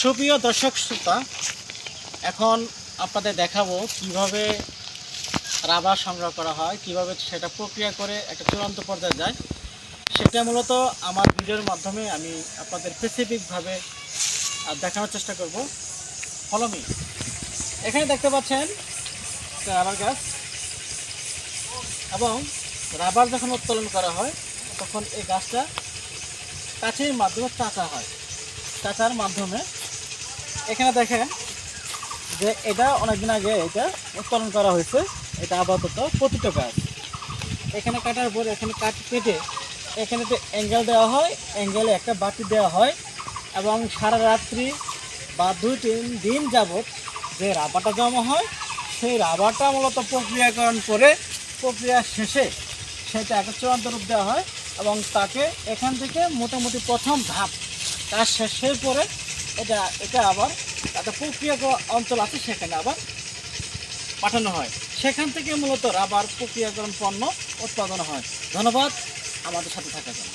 সুপ্রিয় দর্শক শ্রোতা, এখন আপনাদের দেখাবো কীভাবে রাবার সংগ্রহ করা হয়, কীভাবে সেটা প্রক্রিয়া করে একটা চূড়ান্ত পর্যায়ে যায়। সেটা মূলত আমার ভিডিওর মাধ্যমে আমি আপনাদের স্পেসিফিকভাবে দেখানোর চেষ্টা করব। ফলমি এখানে দেখতে পাচ্ছেন, রাবার গাছ। এবং রাবার যখন উত্তোলন করা হয়, তখন এই গাছটা কাছের মাধ্যমে চাচা হয়। চাচার মাধ্যমে এখানে দেখেন যে এটা অনেকদিন আগে এটা উত্তোলন করা হয়েছে। এটা আপাতত প্রতিটা গাছ। এখানে কাটার পর এখানে কাট কেটে এখানে তো অ্যাঙ্গেল দেওয়া হয় অ্যাঙ্গেলে একটা বাতি দেওয়া হয় এবং সারা রাত্রি বা দুই তিন দিন যাবত যে রাবারটা জমা হয়, সেই রাবারটা মূলত প্রক্রিয়াকরণ করে প্রক্রিয়া শেষে সেটা একটা চূড়ান্ত রূপ দেওয়া হয় এবং তাকে এখান থেকে মোটামুটি প্রথম ধাপ কাজ শেষের পরে এটা এটা আবার একটা প্রক্রিয়া অঞ্চল আছে সেখানে আবার পাঠানো হয়। সেখান থেকে মূলত রাবার প্রক্রিয়াকরণ পণ্য উৎপাদন হয়। ধন্যবাদ, আমাদের সাথে থাকার জন্য।